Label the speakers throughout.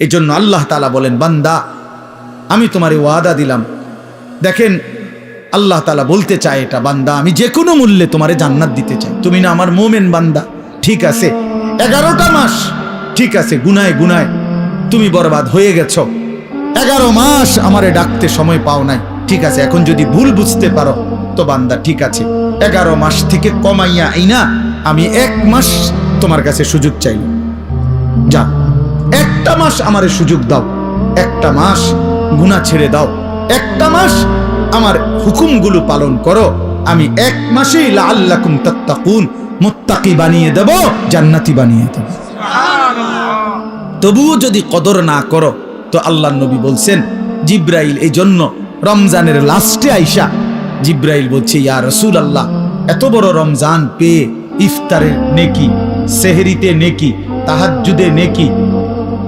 Speaker 1: এই জন্য আল্লাহ তালা বলেন, বান্দা, আমি তোমারে ওয়াদা দিলাম। দেখেন, আল্লাহ তালা বলতে চায় এটা, বান্দা, আমি যে কোনো মূল্যে তোমারে জান্নাত দিতে চাই। তুমি না আমার মোমেন বান্দা। ঠিক আছে, এগারোটা মাস, ঠিক আছে, গুনায় গুনায় তুমি বরবাদ হয়ে গেছ। এগারো মাস আমারে ডাকতে সময় পাও নাই। ঠিক আছে, এখন যদি ভুল বুঝতে পারো, তো বান্দা, ঠিক আছে। এগারো মাস থেকে কমাইয়া আইনা, আমি এক মাস তোমার কাছে সুযোগ চাই যা একটা মাস আমারে সুযোগ দাও। একটা মাস গুণা ছেড়ে দাও। একটা মাস আমার হুকুমগুলো পালন করো। আমি এক মাসেই লাআল্লাকুম তাত্তাকুন, মুত্তাকি বানিয়ে দেব, জান্নাতি বানিয়ে দেব। তবুও যদি কদর না করো, তো আল্লাহ নবী বলছেন, জিব্রাইল, এই জন্য রমজানের লাস্টে আইসা। জিব্রাইল বলছে, ইয়া রসুল আল্লাহ এত বড় রমজান পেয়ে ইফতারের নেকি, সেহরিতে নেকি, তাহাজ্জুদে নেকি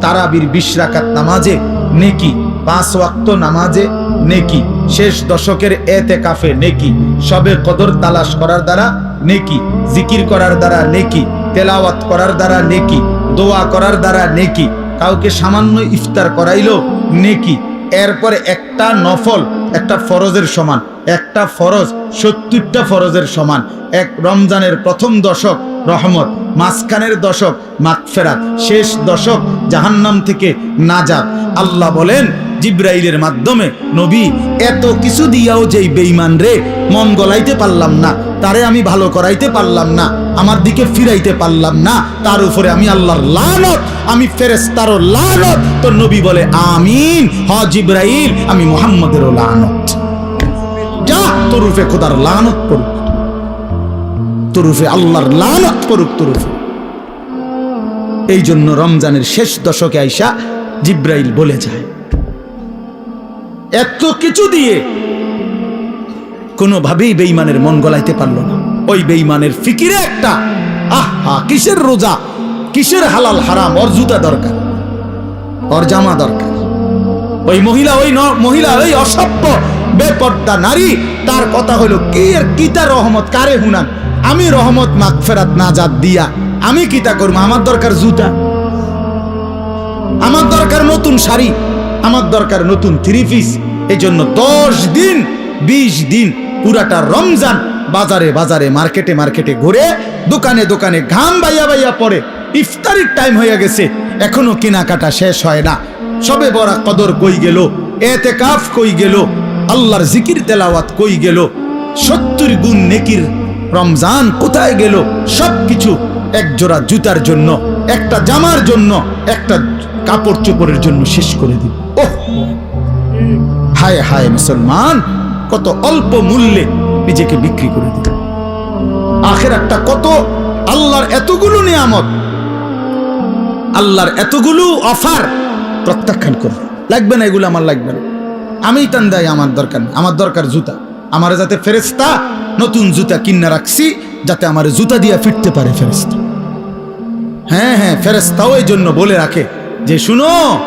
Speaker 1: তারাবির বিশ রাকাত নামাজে নেকি, পাঁচ ওয়াক্ত নামাজে নেকি, শেষ দশকের এতে কাফে নেকি, সবে কদর তালাশ করার দ্বারা নেকি, জিকির করার দ্বারা নেকি, তেলাওয়াত করার দ্বারা নেকি, দোয়া করার দ্বারা নেকি, কাউকে সামান্য ইফতার করাইলো নেকি, এরপরে একটা নফল, একটা ফরজের সমান। একটা ফরজ, সত্তরটা ফরজের সমান। এক রমজানের প্রথম দশক রহমত, মাঝখানের দশক মাগফেরাত, শেষ দশক জাহান্নাম থেকে নাজাত। আল্লাহ বলেন, জিব্রাইলের মাধ্যমে, নবী, এত কিছু দিয়াও যেই বেইমান রে, মন গলাইতে পারলাম না, তারে আমি ভালো করাইতে পারলাম না, আমার দিকে ফিরাইতে পারলাম না, তার উপরে আমি আল্লাহর লালত আমি ফেরেস্তারও লালত তো নবী বলে, আমিন, হ জিব্রাইল, আমি মোহাম্মদেরও লানত। যা তরুফে খোদার লানত করুক তরুফে আল্লাহর লানত করুক তরুফে। এই জন্য রমজানের শেষ দশকে আইসা জিব্রাইল বলে যায়, এত কিছু দিয়ে কোনোভাবেই বেইমানের মন গলাইতে পারল না। ওই বেইমানের ফিকিরে একটা, আহা, কিসের রোজা? কিসের হালাল হারাম? ওর জুতা দরকার, ওর জামা দরকার। ওই মহিলা ওই মহিলা, ওই অসভ্য বেপর্দা নারী, তার কথা হলো কি আর কিতা রহমত, কারে হুনান? আমি রহমত মাগফেরাত না জাত দিয়া, আমি কিতা করব? আমার দরকার জুতা। আমার দরকার নতুন শাড়ি, আমার দরকার নতুন থ্রি পিস এই জন্য দশ দিন, বিশ দিন পুরাটা রমজান বাজারে বাজারে, মার্কেটে মার্কেটে ঘুরে, দোকানে দোকানে ঘাম বাইয়া বাইয়া পড়ে। ইফতারির টাইম হয়ে গেছে, এখনও কেনাকাটা শেষ হয় না। সবে বড় কদর কই গেল এতে কাফ কই গেল আল্লাহর জিকির তেলাওয়াত কই গেল? সত্তর গুণ নেকির রমজান কোথায় গেল? সব কিছু এক জোড়া জুতার জন্য, একটা জামার জন্য, একটা কাপড় চোপড়ের জন্য শেষ করে দিল। ওহ! হায় হায় মুসলমান, কত অল্প মূল্যে নিজেকে বিক্রি করে দিল। আখের একটা কত? আল্লাহর এতগুলো নিয়ামত। আল্লাহর এতগুলো অফার প্রত্যাখ্যান করবে লাগবে না এগুলো? আমার লাগবে না। আমি টান দেয় আমার দরকার। আমার দরকার জুতা। আমার যাতে ফেরেস্তা নতুন জুতা কিনা রাখছি, যাতে আমার জুতা দিয়ে ফিরতে পারে ফেরেস্তা হ্যাঁ হ্যাঁ ফেরেস্তাও এই জন্য বলে রাখে যে, শুনো,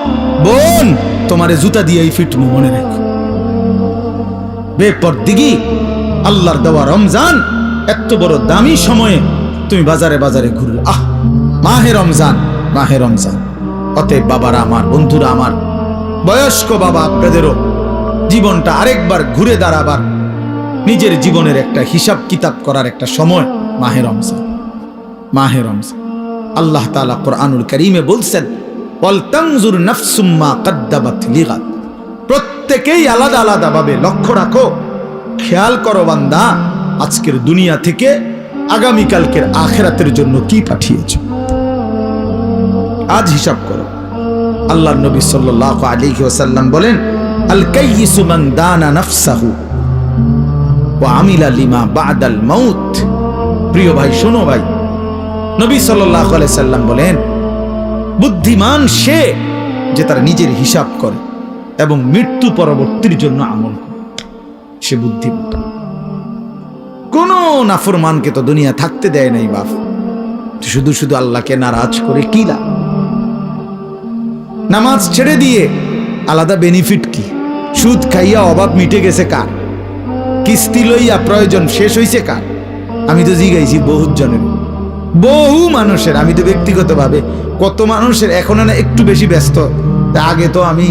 Speaker 1: বোন, তোমারে জুতা দিয়েই ফিটমু মনে রেখো। বেপর দিগি আল্লাহর দেওয়া রমজান এত বড় দামি সময়ে তুমি বাজারে বাজারে ঘুরলে। আহ, মাহে রমজান মাহে রমজান। অতএব বাবারা আমার, বন্ধুরা আমার, বয়স্ক বাবা আপনাদেরও জীবনটা আরেকবার ঘুরে দাঁড়াবার নিজের জীবনের একটা হিসাব কিতাব করার একটা সময় মাহে রমজান। মাহে রমজান। আল্লাহ তাআলা কোরআনুল করিমে বলছেন প্রত্যেকেই আলাদা আলাদা ভাবে লক্ষ্য রাখো, খেয়াল করো বান্দা, আজকের দুনিয়া থেকে আগামীকালকের আখেরাতের জন্য কি পাঠিয়েছ? আজ হিসাব করো। আল্লাহ নবী সাল্লাল্লাহু আলাইহি ওয়াসাল্লাম বলেন আল কাইয়িসু মান দানা ওয়া আমিলা প্রিয় ভাই ভাই, নবী সাল্লাম বলেন, বুদ্ধিমান সে যে তার নিজের হিসাব করে এবং মৃত্যু পরবর্তীর জন্য আমল করে। সে বুদ্ধিমান। কোন নাফরমানকে তো দুনিয়া থাকতে দেয় নাই বাপ। শুধু শুধু আল্লাহকে নারাজ করে কি লাভ? নামাজ ছেড়ে দিয়ে আলাদা বেনিফিট কি? সুদ খাইয়া অভাব মিটে গেছে কার? কিস্তি লইয়া প্রয়োজন শেষ হইছে কার? আমি তো জিগাইছি বহু জনের বহু মানুষের, আমি তো ব্যক্তিগতভাবে কত মানুষের এখন না একটু বেশি ব্যস্ত। আগে তো আমি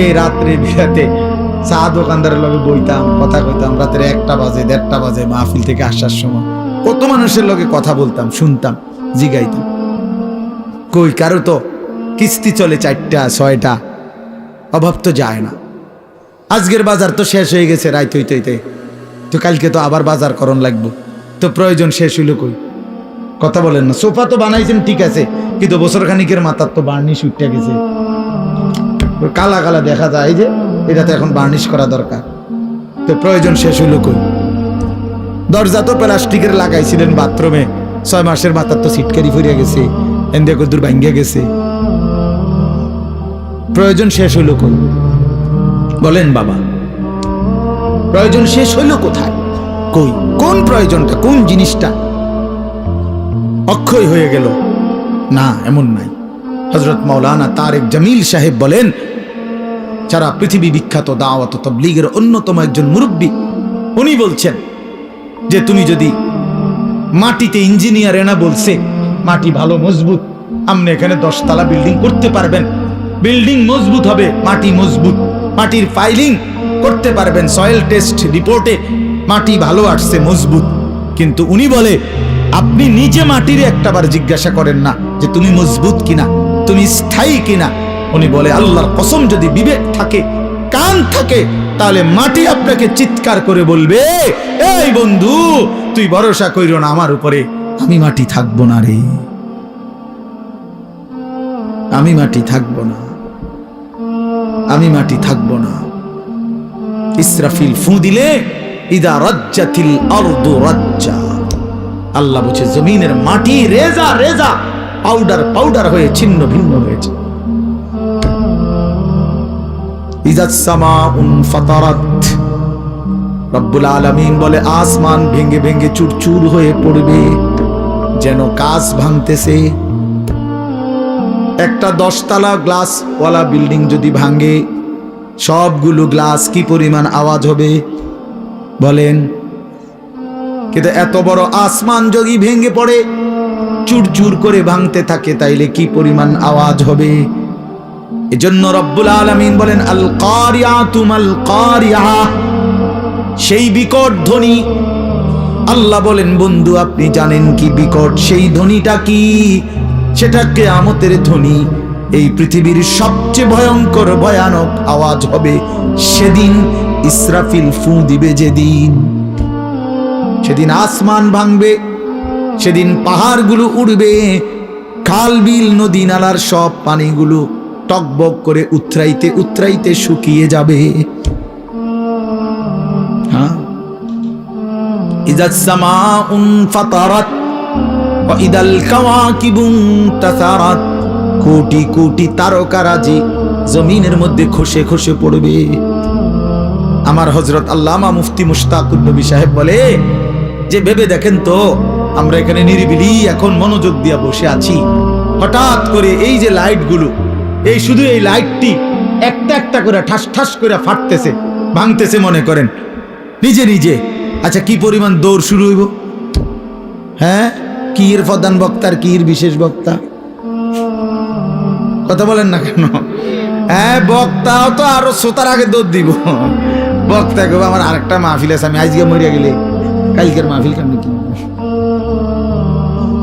Speaker 1: এই রাত্রে বিরাতে চা দোকানদারের লগে বইতাম, কথা কইতাম, রাত্রে একটা বাজে, দেড়টা বাজে মাহফিল থেকে আসার সময়। কত মানুষের লগে কথা বলতাম, শুনতাম, জিগাইতাম। কই, কারও তো কিস্তি চলে চারটা, ছয়টা, অভাব তো যায় না। আজকের বাজার তো শেষ হয়ে গেছে রাইত হইতে হইতে তো কালকে তো আবার বাজার করণ লাগবো। তো প্রয়োজন শেষ হইল কই? কথা বলেন না। সোফা তো বানাইছেন, ঠিক আছে। কিন্তু বছর খানিকের মাথার তো বার্নিশ উঠতে গেছে। কালা কালা দেখা যায় যে, এটা তো এখন বার্নিশ করা দরকার। তো প্রয়োজন শেষ হইল কই? দরজা তো প্লাস্টিকের লাগাইছিলেন বাথরুমে। ছয় মাসের মাথার তো সিটকারি ফুরিয়ে গেছে। এন্দে কদ্দুর ভাঙ্গিয়া গেছে। প্রয়োজন শেষ হইল কই? বলেন বাবা। প্রয়োজন শেষ হইল কোথায়? কই? কোন প্রয়োজনটা? কোন জিনিসটা? অক্ষয় হয়ে গেল। না, এমন নাই। হজরত মাওলানা তারেক জামিল সাহেব বলেন, যারা পৃথিবী বিখ্যাত দাওয়াত তবলিগের অন্যতম একজন মুরব্বী, উনি বলছেন যে, তুমি যদি মাটিতে ইঞ্জিনিয়ার এনা বলছে মাটি ভালো মজবুত আপনি এখানে দশতলা বিল্ডিং করতে পারবেন। বিল্ডিং মজবুত হবে, মাটি মজবুত। মাটির ফাইলিং করতে পারবেন। সয়েল টেস্ট রিপোর্টে মাটি ভালো আসছে, মজবুত। কিন্তু উনি বলে, আপনি নিজে মাটির একটাবার জিজ্ঞাসা করেন না যে তুমি মজবুত কিনা, তুমি স্থায়ী কিনা। উনি বলে, আল্লাহর কসম যদি বিবেক থাকে, কান থাকে, তাহলে মাটি আপনাকে চিৎকার করে বলবে, এই বন্ধু, তুই ভরসা কইর না আমার উপরে, আমি মাটি থাকব না রে। আমি মাটি থাকব না। আমি মাটি থাকব না। ইসরাফিল ফু দিলে, ইদা রাজ্জাতিল আরদু রাজ্জা। আল্লাহ বলছে, জমিনের মাটি রেজা রেজা, পাউডার পাউডার হয়ে ছিন্ন, ভিন্ন হয়েছে। বলে, আসমান ভেঙে ভেঙে চুরচুর হয়ে পড়বে। যেন কাজ ভাঙতেছে একটা দশতলা গ্লাস ওয়ালা বিল্ডিং যদি ভাঙে, সবগুলো গ্লাস কি পরিমাণ আওয়াজ হবে? বলেন। কিন্তু এত বড় আসমান যদি ভেঙে পড়ে চুরচুর করে ভাঙতে থাকে, তাইলে কি পরিমাণ আওয়াজ হবে? এজন্য রব্বুল আলামিন বলেন আল কারিয়া তুমাল কারিয়া সেই বিকট ধ্বনি। আল্লাহ বলেন, বন্ধু, আপনি জানেন কি বিকট? সেই ধ্বনিটা কি? সেটা কেয়ামতের ধ্বনি। এই পৃথিবীর সবচেয়ে ভয়ঙ্কর, ভয়ানক আওয়াজ হবে, সেদিন ইসরাফিল ফু দিবে যেদিন। সেদিন আসমান ভাঙবে, সেদিন পাহাড়গুলো উড়বে, খাল, বিল, নদী, নালার সব পানিগুলো টকবক করে উতরাইতে উতরাইতে শুকিয়ে যাবে। হ্যাঁ? ইজাজ সামাউন ফাতারাত ওয়া ইদাল কোটি কোটি তারকারাজি জমিনের মধ্যে খসে খসে পড়বে। আমার হজরত আল্লামা মুফতি মুশতাকুর নবী সাহেব বলে, যে ভেবে দেখেন তো, আমরা এখানে নিরিবিলি এখন মনোযোগ দিয়া বসে আছি। হঠাৎ করে এই যে লাইটগুলো, এই শুধু এই লাইটটি একটা একটা করে ঠাস ঠাস করে ফাটতেছে, ভাঙতেছে মনে করেন। নিজে নিজে। আচ্ছা কি পরিমাণ দৌড় শুরু হইব? হ্যাঁ? কি এর প্রধান বক্তার কি এর বিশেষ বক্তা? কথা বলেন না কেন? হ্যাঁ বক্তাও তো আরও শ্রোতার আগে দোধ দিব। বক্তা কেউ আমার আরেকটা মাহফিল আছে, আমি আজকে মরিয়া গেলে কালকের মাহফিল কেমন কি?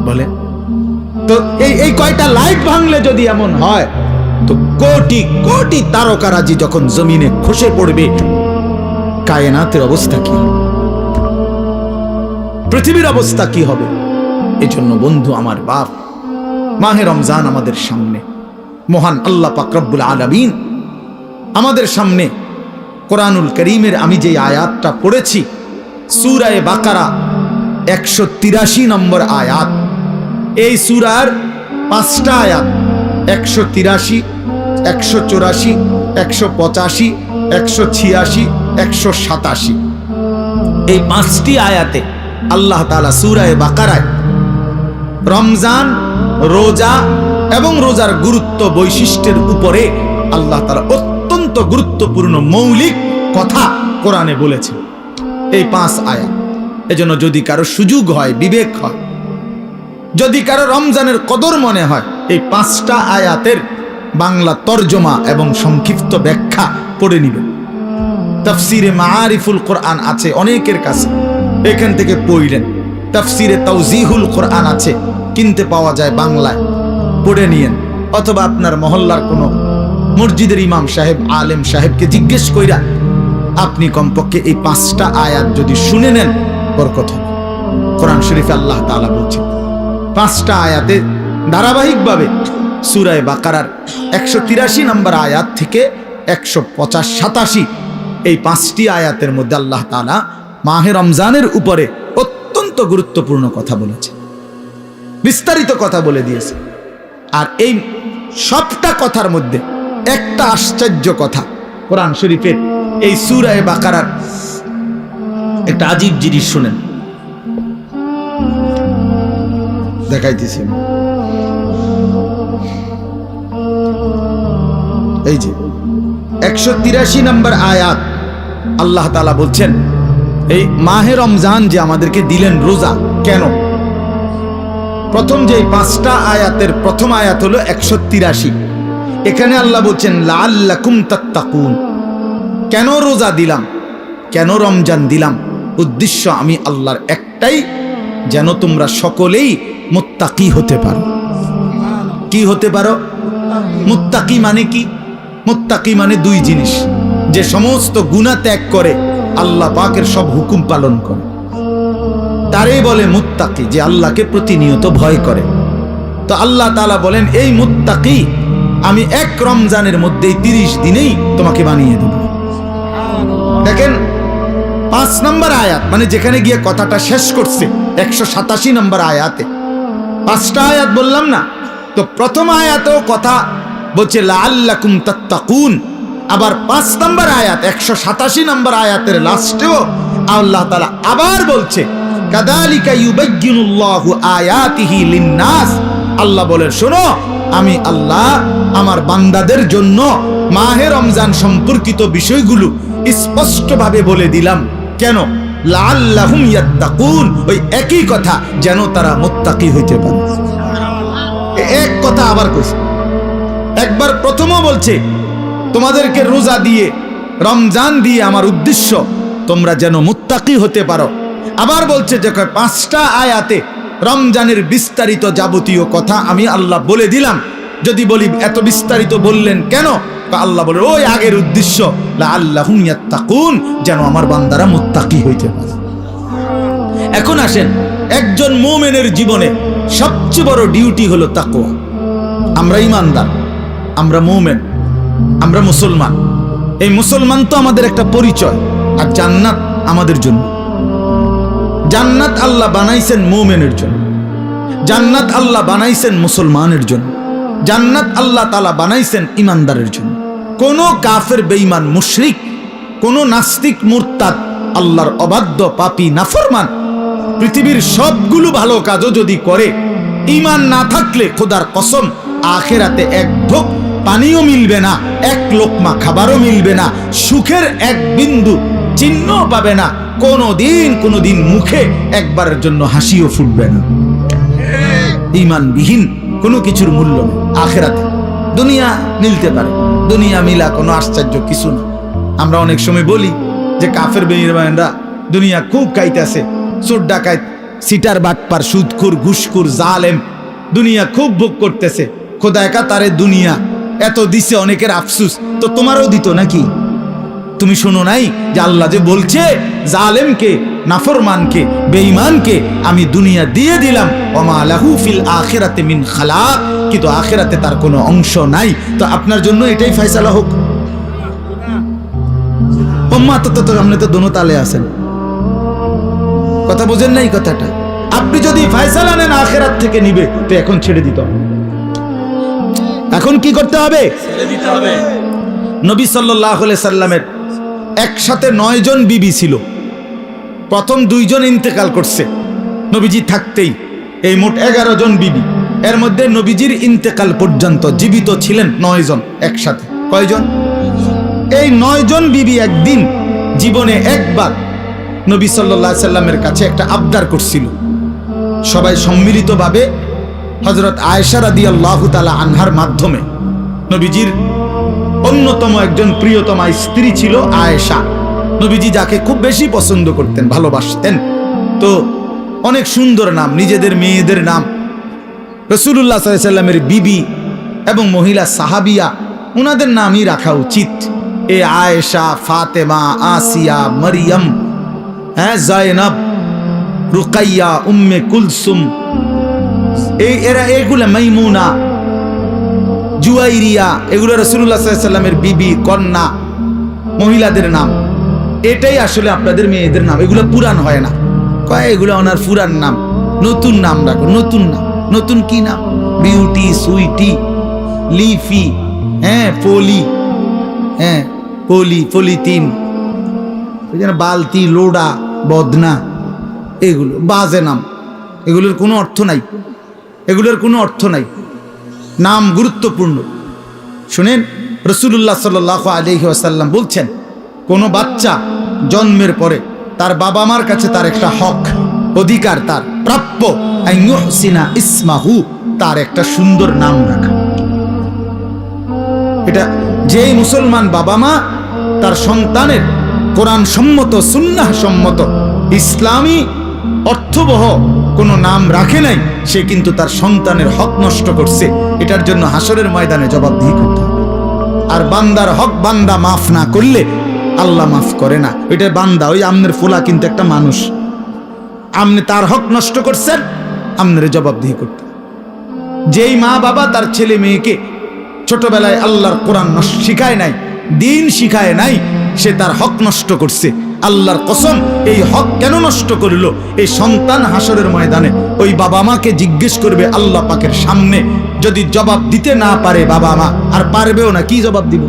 Speaker 1: বলে। তো এই এই কয়টা লাইট ভাঙলে যদি এমন হয়, তো কোটি কোটি তারকারাজি যখন জমিনে খসে পড়বে কায়নাতের অবস্থা কি? পৃথিবীর অবস্থা কি হবে? এই জন্য বন্ধু আমার বাপ, মাহে রমজান আমাদের সামনে। মহান আল্লাহ পাকরব্বুল আলমিন আমাদের সামনে কোরআনুল করিমের আমি যে আয়াতটা পড়েছি, সুরায় বাকারা একশো তিরাশি নম্বর আয়াত। এই সুরার পাঁচটা আয়াত, একশো তিরাশি, একশো চৌরাশি, একশো পঁচাশি, একশো ছিয়াশি, একশো সাতাশি। এই পাঁচটি আয়াতে আল্লাহ তালা সুরায় বাকারায় রমজান, রোজা এবং রোজার গুরুত্ব বৈশিষ্ট্যের উপরে আল্লাহ তালা অত্যন্ত গুরুত্বপূর্ণ মৌলিক কথা কোরআনে বলেছে এই পাঁচ আয়াত। এজন্য যদি কারও সুযোগ হয়, বিবেক হয়, যদি কারও রমজানের কদর মনে হয়, এই পাঁচটা আয়াতের বাংলা তর্জমা এবং সংক্ষিপ্ত ব্যাখ্যা পড়ে নিবেন। তাফসিরে মাআরিফুল কোরআন আছে অনেকের কাছে। এখান থেকে পড়লেন। তাফসিরে তাওজিহুল কোরআন আছে, কিনতে পাওয়া যায় বাংলায়। পড়ে নিয়েন। অথবা আপনার মহল্লার কোনো মসজিদের ইমাম সাহেব, আলেম সাহেবকে জিজ্ঞেস কইরা আপনি কমপক্ষে এই পাঁচটা আয়াত যদি শুনে নেন, বরকত হবে। কোরআন শরীফে আল্লাহ তাআলা বলছেন, পাঁচটা আয়াতে ধারাবাহিকভাবে সুরায় বাকারার একশো তিরাশি নম্বর আয়াত থেকে একশো পঁচাশ সাতাশি এই পাঁচটি আয়াতের মধ্যে আল্লাহ তাআলা মাহে রমজানের উপরে গুরুত্বপূর্ণ কথা বলেছে। বিস্তারিত কথা বলে দিয়েছে। আর এই সবটা কথার মধ্যে একটা আশ্চর্য কথা কোরআন শরীফের এই সুরায় বাকারার একটা আজীব জিনিস শুনেন। দেখাইতেছি। এই যে একশো তিরাশি নম্বর আয়াত আল্লাহ তালা বলছেন এই মাহে রমজান যে আমাদেরকে দিলেন রোজা, কেন? প্রথম যে পাঁচটা আয়াতের প্রথম আয়াত হলো একশো তিরাশি। এখানে আল্লাহ বলছেন লাল্লাকুম তাত্তাকুন। কেন রোজা দিলাম? কেন রমজান দিলাম? উদ্দেশ্য আমি আল্লাহর একটাই, যেন তোমরা সকলেই মুত্তাকি হতে পারো। কি হতে পারো? মুত্তাকি মানে কি? মুত্তাকি মানে দুই জিনিস। যে সমস্ত গুণা ত্যাগ করে আল্লাহ পাকের সব হুকুম পালন করে। তারই বলে মুত্তাকি, যে আল্লাহকে প্রতিনিয়ত ভয় করে। তো আল্লাহ তাআলা বলেন, এই মুত্তাকি, আমি এক রমজানের মধ্যেই তিরিশ দিনেই তোমাকে বানিয়ে দেব। দেখেন, পাঁচ নম্বর আয়াত মানে যেখানে গিয়ে কথাটা শেষ করছে, একশো সাতাশি নম্বর আয়াতে। পাঁচটা আয়াত বললাম না, তো প্রথম আয়াতেও কথা বলছে লাল্লাকুম তাত্তাকুন। আবার পাঁচ নম্বর আয়াত, একশো সাতাশি নম্বর আয়াতের লাস্টেও আল্লাহ তালা আবার বলছে, কাদালিকা ইউবাজ্জিনুল্লাহু আয়াতিহি লিন্নাস। আল্লাহ বলেন, শোনো, আমি আল্লাহ আমার বান্দাদের জন্য মাহে রমজান সম্পর্কিত বিষয়গুলো স্পষ্টভাবে বলে দিলাম। কেন? লাল্লাহুম ইয়াত্তাকুন। ওই একই কথা, যেন তারা মুত্তাকি হইতে পারে। এক কথা আবার কইছে। একবার প্রথমও বলছে তোমাদেরকে রোজা দিয়ে, রমজান দিয়ে আমার উদ্দেশ্য, তোমরা যেন মুত্তাকি হতে পারো। আবার বলছে যে পাঁচটা আয়াতে রমজানের বিস্তারিত যাবতীয় কথা আমি আল্লাহ বলে দিলাম। যদি বলি, এত বিস্তারিত বললেন কেন? আল্লাহ বলে, ওই আগের উদ্দেশ্য আল্লাহ তাকুন যেন আমার বান্দারা মুত্তাকি হইতে পারে। এখন আসেন, একজন মোমেনের জীবনে সবচেয়ে বড় ডিউটি হলো তাকোয়া আমরা ইমানদার, আমরা মোমেন। আমরা মুসলমান। এই মুসলমান তো আমাদের একটা পরিচয়, আর জান্নাত আমাদের জন্য। জান্নাত আল্লাহ বানাইছেন মোমেনের জন্য। জান্নাত আল্লাহ বানাইছেন মুসলমানের জন্য। জান্নাত আল্লাহ তালা বানাইছেন ইমানদারের জন্য। কোন কাফের, বেঈমান, মুশরিক, কোন নাস্তিক, মুরতাদ, আল্লাহর অবাধ্য, পাপী, নাফরমান, পৃথিবীর সবগুলো ভালো কাজও যদি করে ইমান না থাকলে খোদার কসম, আখেরাতে এক ঢোক পানিও মিলবে না, এক লোকমা খাবারও মিলবে না, সুখের এক বিন্দু চিহ্ন পাবে না কোনো দিন কোনো দিন মুখে একবারের জন্য হাসিও ফুটবে না। ইমানবিহীন কোনো কিছুর মূল্য নেই, আখেরাতে দুনিয়া মিলতে পারে, দুনিয়া মিলা কোনো আশ্চর্য কিছু না। আমরা অনেক সময় বলি যে কাফের বেইমানরা দুনিয়া খুব কাইতেছে, চোর ডাকাত, সিটার বাটপার, সুদখুর, ঘুষখুর, জালেম, দুনিয়া খুব ভোগ করতেছে খোদা একা তারে দুনিয়া এত দিছে অনেকের আফসুস। তো তোমারও দিত নাকি? তুমি শোনো নাই যে আল্লাহ যে বলছে, জালেমকে, নাফরমানকে, বেঈমানকে আমি দুনিয়া দিয়ে দিলাম। ওমা লাহু ফিল আখিরাতে মিন খালাক। কিন্তু আখিরাতে তার কোনো অংশ নাই। তো আপনার জন্য এটাই ফয়সালা হোক। ওম্মা, তো তো আপনি তো দোনো তালে আছেন। কথা বোঝেন নাই কথাটা। আপনি যদি ফয়সালা নেন আখেরাত থেকে নিবে, তো এখন ছেড়ে দিতে। এখন কি করতে হবে? নবী সাল্লাহ সাল্লামের একসাথে নয় জন বিবি ছিল। প্রথম দুইজন ইন্তেকাল করছে। নবীজি থাকতেই এই মোট এগারো জন বিবি। এর মধ্যে নবীজির ইন্তেকাল পর্যন্ত জীবিত ছিলেন নয় জন একসাথে। কয়জন? এই নয় জন বিবি একদিন জীবনে একবার নবী সাল্লাহ সাল্লামের কাছে একটা আবদার করছিল। সবাই সম্মিলিতভাবে হজরত আয়েশা রাদি আল্লাহ তালা আনহার মাধ্যমে নবীজির অন্যতম একজন প্রিয়তমা স্ত্রী ছিল আয়েশা। নবীজি যাকে খুব বেশি পছন্দ করতেন, ভালোবাসতেন। তো অনেক সুন্দর নাম, নিজেদের মেয়েদের নাম। রসুল্লাহ সাল্লামের বিবি এবং মহিলা সাহাবিয়া ওনাদের নামই রাখা উচিত। এ আয়েশা, ফাতেমা, আসিয়া, মরিয়ম হ্যাঁ জয়নব, রুকাইয়া, উম্মে কুলসুম এই এরা এগুলা মাইমুনা, জুয়াইরিয়া, এগুলো রসুল্লাহ সাল্লামের বিবি, কন্যা, মহিলাদের নাম। এটাই আসলে আপনাদের মেয়েদের নাম। এগুলো পুরান হয় না। কয় এগুলো ওনার পুরান নাম? নতুন নাম রাখো নতুন নাম। নতুন কি নাম? বিউটি, সুইটি, লিফি হ্যাঁ পলি হ্যাঁ পলি যেন বালতি, লোডা, বদনা, এগুলো বাজে নাম। এগুলোর কোনো অর্থ নাই। এগুলোর কোনো অর্থ নাই। নাম গুরুত্বপূর্ণ। শুনেন রসুল্লাহ সাল আলহি আসাল্লাম বলছেন, কোনো বাচ্চা জন্মের পরে তার বাবা মার কাছে তার একটা হক, অধিকার তার, প্রাপ্য সিনা ইসমাহু, তার একটা সুন্দর নাম রাখা। এটা যেই মুসলমান বাবা মা, তার সন্তানের কোরআন সম্মত সুন্নাহ সম্মত ইসলামী অর্থবহ কোনো নাম রাখে নাই, সে কিন্তু তার সন্তানের হক নষ্ট করছে। এটার জন্য হাসরের ময়দানে জবাবদিহি করতে হবে। আর বান্দার হক বান্দা মাফ না করলে আল্লাহ মাফ করে না। এটা বান্দা, ওই আমনের ফোলা কিন্তু একটা মানুষ। আপনি তার হক নষ্ট করছেন আমনের জবাবদিহি করতে যেই মা বাবা তার ছেলে মেয়েকে ছোটবেলায় আল্লাহর কোরআন শিখায় নাই, দিন শিখায় নাই, সে তার হক নষ্ট করছে। আল্লাহর কসম, এই হক কেন নষ্ট করল? এই সন্তান হাসরের ময়দানে ওই বাবা মাকে জিজ্ঞেস করবে আল্লাহ পাকের সামনে, যদি জবাব দিতে না পারে বাবা মা, আর পারবেও না, কি জবাব দিব?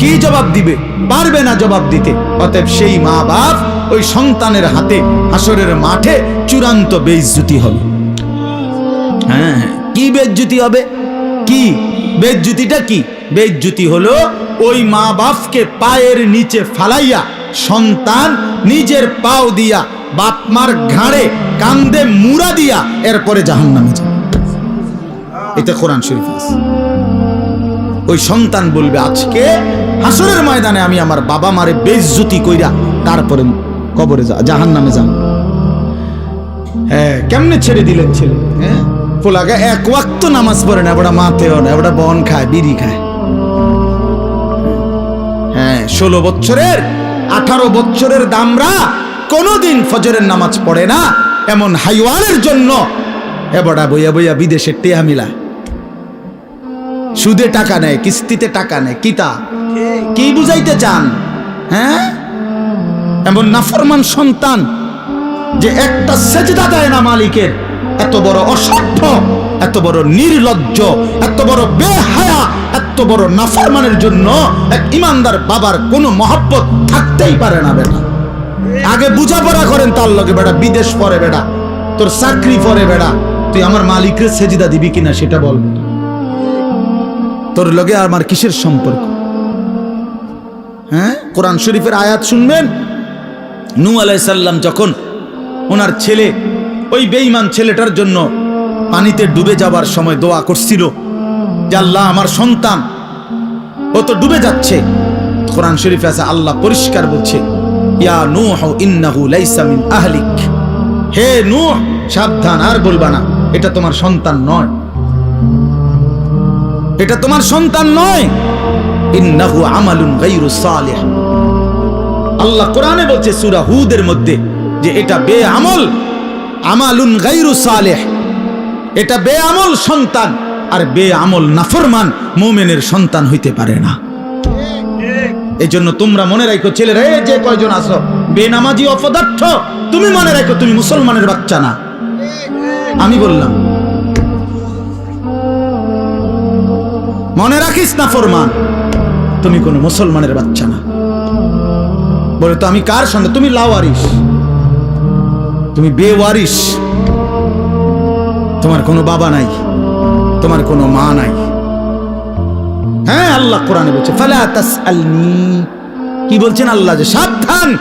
Speaker 1: কি জবাব দিবে? পারবে না জবাব দিতে। অতএব সেই মা বাপ ওই সন্তানের হাতে হাসরের মাঠে চূড়ান্ত বেইজ্জুতি হবে। হ্যাঁ হ্যাঁ। কি বেজ্জুতি হবে? কি? বেজ্জুতিটা কি? বেজ্জুতি হলো ওই মা বাপকে পায়ের নিচে ফালাইয়া, সন্তান নিজের পাও দিয়া, বাপমার ঘাড়ে কান্দে মুড়া দিয়া এরপরে জাহান্নামে যাবে এটা কোরআন শরীফ। ওই সন্তান বলবে, আজকে হাসরের ময়দানে আমি আমার বাবা মারে বেজ্জুতি কইরা তারপরে কবরে যা জাহান নামে যান হ্যাঁ কেমনে ছেড়ে দিলেন ছেলে? হ্যাঁ পোলাকে এক ওয়াক্ত নামাজ পড়ে না ওটা মাতেও না ওটা বন খায়, বিড়ি খায়। হ্যাঁ ষোলো বছরের, আঠারো বছরের দামরা কোনোদিন ফজরের নামাজ পড়ে না। এমন হাইওয়ানের জন্য এবড়া বইয়া বইয়া বিদেশের টেহা মিলা সুদে টাকা নেয়, কিস্তিতে টাকা নেয়, কিতা? কি বুঝাইতে চান? হ্যাঁ? এমন নাফরমান সন্তান যে একটা সেজদা দেয় না মালিকের। এত বড় অসভ্য এত বড় নির্লজ্জ, এত বড় বেহায়া এত বড় নাফরমানের জন্য এক ইমানদার বাবার কোনো মহব্বত থাকতেই পারে না, বেটা। আগে বুঝাপড়া করেন তার লগে, বেটা। বিদেশ পরে, বেটা। তোর চাকরি পরে, বেটা। তুই আমার মালিকের সেজিদা দিবি কিনা সেটা বল। তোর লগে আমার কিসের সম্পর্ক? হ্যাঁ? কোরআন শরীফের আয়াত শুনবেন? নু আলাইসাল্লাম যখন ওনার ছেলে, ওই বেঈমান ছেলেটার জন্য পানিতে ডুবে যাবার সময় দোয়া করছিল যে আল্লাহ আমার সন্তান, ও তো ডুবে যাচ্ছে। কোরআন শরীফে আছে, আল্লাহ পরিষ্কার বলছে, ইয়া নূহ ইন্নাহু লাইসা মিন আহলিক। হে নূহ, সাবধান, আর বলবা না, এটা তোমার সন্তান নয়। এটা তোমার সন্তান নয়। ইন্নাহু আমালুন গায়রু সালিহ। আল্লাহ কোরআনে বলছে, সূরা হুদের মধ্যে যে এটা বেআমল, আমালুন গায়রু সালেহ। এটা বেআমল সন্তান। আর বেআমল, নাফরমান মোমেনের সন্তান হইতে পারে না। এই জন্য তোমরা মনে রাখো ছেলেরা এই যে কয়জন আছো, বেনামাজি অপদার্থ, তুমি মনে রাখো তুমি মুসলমানের বাচ্চা না। আমি বললাম, মনে রাখিস না ফরমান তুমি কোনো মুসলমানের বাচ্চা না। বলে তো আমি কার সঙ্গে তুমি লাওয়ারিস তুমি বেওয়ারিস তোমার কোনো বাবা নাই। তোমার কোনো মা নাই। হ্যাঁ আল্লাহ কোরআনে বলছে, ফালা তাসআলনি। কি বলছেন আল্লাহ যে, সাবধান,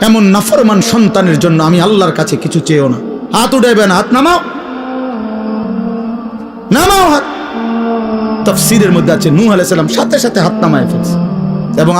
Speaker 1: এমন নাফরমান সন্তানের জন্য আমি আল্লাহর কাছে কিছু চেয়েও না। হাত উঠাইবে না, হাত নামাও। নামাও হাত। তফসিরের মধ্যে আছে, নূহ আলাইহিস সালাম সাথে সাথে হাত নামায় ফেলছে। এবং